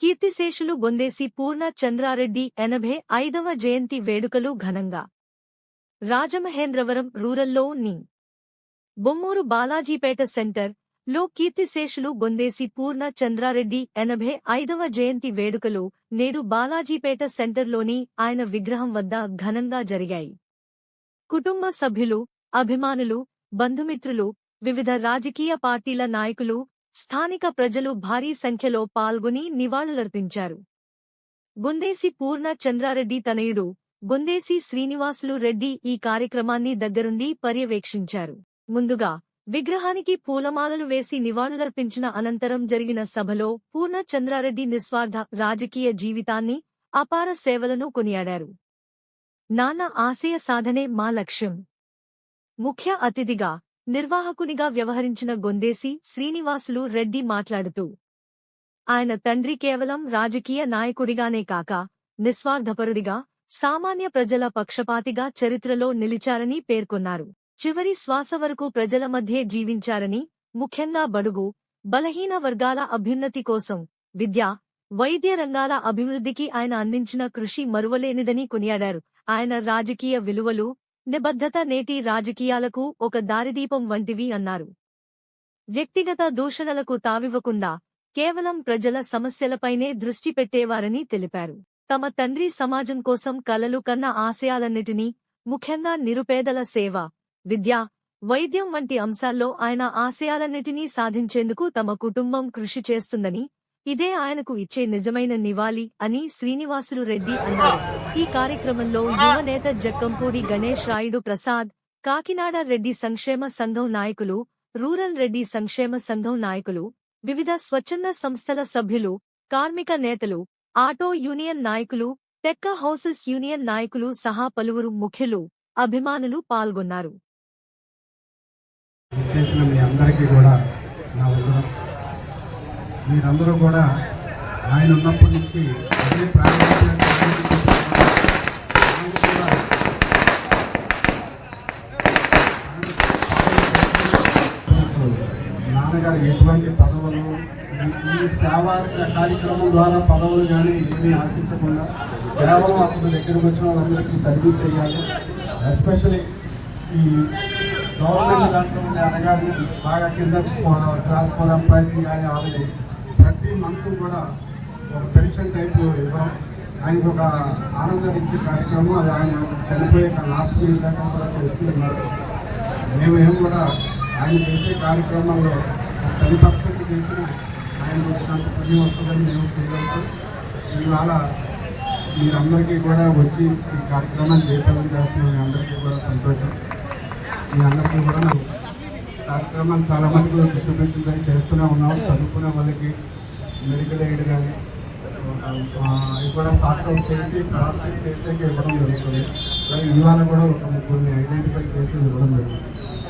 కీర్తిశేషులు బొందేసి పూర్ణ చంద్రారెడ్డి ఎనభై ఐదవ జయంతి వేడుకలు ఘనంగా. రాజమహేంద్రవరం రూరల్లో ని. బొమ్మూరు బాలాజీపేట సెంటర్లో కీర్తిశేషులు బొందేసి పూర్ణ చంద్రారెడ్డి ఎనభై ఐదవ జయంతి వేడుకలు నేడు బాలాజీపేట సెంటర్లోని ఆయన విగ్రహం వద్ద ఘనంగా జరిగాయి. కుటుంబ సభ్యులు అభిమానులు బంధుమిత్రులు వివిధ రాజకీయ పార్టీల నాయకులు స్థానిక ప్రజలు భారీ సంఖ్యలో పాల్గొని నివాళులర్పించారు. బొందేసి పూర్ణ చంద్రారెడ్డి తనయుడు బొందేసి శ్రీనివాసులు రెడ్డి ఈ కార్యక్రమాన్ని దగ్గరుండి పర్యవేక్షించారు. ముందుగా విగ్రహానికి పూలమాలలు వేసి నివాళులర్పించిన అనంతరం జరిగిన సభలో పూర్ణ చంద్రారెడ్డి నిస్వార్థ రాజకీయ జీవితాన్ని అపార సేవలను కొనియాడారు. నాన్న ఆశయ సాధనే మా లక్ష్యం. ముఖ్య అతిథిగా నిర్వాహకునిగా వ్యవహరించిన గొందేసి శ్రీనివాసులు రెడ్డి మాట్లాడుతూ ఆయన తండ్రి కేవలం రాజకీయ నాయకుడిగానే కాక నిస్వార్థపరుడిగా సామాన్య ప్రజల పక్షపాతిగా చరిత్రలో నిలిచారని పేర్కొన్నారు. చివరి శ్వాస వరకు ప్రజల మధ్యే జీవించారని ముఖ్యంగా బడుగు బలహీన వర్గాల అభ్యున్నతి కోసం విద్య వైద్య రంగాల అభివృద్ధికి ఆయన అందించిన కృషి మరువలేనిదని కొనియాడారు. ఆయన రాజకీయ విలువలు నిబద్ధత నేటి రాజకీయాలకు ఒక దారిదీపం వంటివి అన్నారు. వ్యక్తిగత దూషణలకు తావివ్వకుండా కేవలం ప్రజల సమస్యలపైనే దృష్టి పెట్టేవారని తెలిపారు. తమ తండ్రి సమాజం కోసం కలలు కన్న ఆశయాలన్నిటినీ ముఖ్యంగా నిరుపేదల సేవ విద్య వైద్యం వంటి అంశాల్లో ఆయన ఆశయాలన్నిటినీ సాధించేందుకు తమ కుటుంబం కృషి చేస్తుందని ఇదే ఆయనకు ఇచ్చే నిజమైన నివాళి అని శ్రీనివాసులు రెడ్డి అన్నారు. ఈ కార్యక్రమంలో యువ నేత జక్కంపూడి గణేష్ రాయుడు ప్రసాద్ కాకినాడ రెడ్డి సంక్షేమ సంఘం నాయకులు రూరల్ రెడ్డి సంక్షేమ సంఘం నాయకులు వివిధ స్వచ్ఛంద సంస్థల సభ్యులు కార్మిక నేతలు ఆటో యూనియన్ నాయకులు టెక్క హౌసెస్ యూనియన్ నాయకులు సహా పలువురు ముఖ్యులు అభిమానులు పాల్గొన్నారు. చేసిన మీ అందరికీ కూడా నా మీరందరూ కూడా ఆయన ఉన్నప్పటి నుంచి అదే ప్రారంభించిన నాన్నగారు ఎటువంటి పదవులు ఈ- సేవా కార్యక్రమం ద్వారా పదవులు కానీ ఏమీ ఆశించకుండా కేవలం అతని దగ్గరకు వచ్చిన వాళ్ళందరికీ సర్వీస్ చేయాలి. ఎస్పెషలీ ఈ గవర్నమెంట్ దాంట్లో ఉండే అనగానే బాగా కింద క్లాస్ ఫోర్ ఎంప్లాయీస్ కానీ వాళ్ళని మంత్ కూడా ఒక పెన్షన్ టైప్ ఇవ్వడం ఆయనకు ఒక ఆనందం ఇచ్చే కార్యక్రమం అది ఆయన చనిపోయే లాస్ట్ మినిట్ దాకా కూడా చేస్తూ మేము ఏం కూడా ఆయన చేసే కార్యక్రమంలో పది పర్సెంట్ చేసిన ఆయన వచ్చినంత పుణ్యం వస్తుందని మేము చేయగలుగుతాం ఇవాళ మీరందరికీ కూడా వచ్చి ఈ కార్యక్రమాన్ని జయప్రదం చేస్తున్న మీ అందరికీ కూడా సంతోషం. మీ అందరికీ కూడా కార్యక్రమాలు చాలా మందికి డిస్ట్రిబ్యూషన్ అవి చేస్తూనే ఉన్నాం చదువుకునే వాళ్ళకి మెడికల్ ఎయిడ్ కానీ అవి కూడా సార్ట్అవుట్ చేసి క్రాస్ చెక్ చేసాక ఇవ్వడం జరుగుతుంది. అలాగే ఇవాళ కూడా ఒక ముగ్గురిని ఐడెంటిఫై చేసి ఇవ్వడం జరుగుతుంది.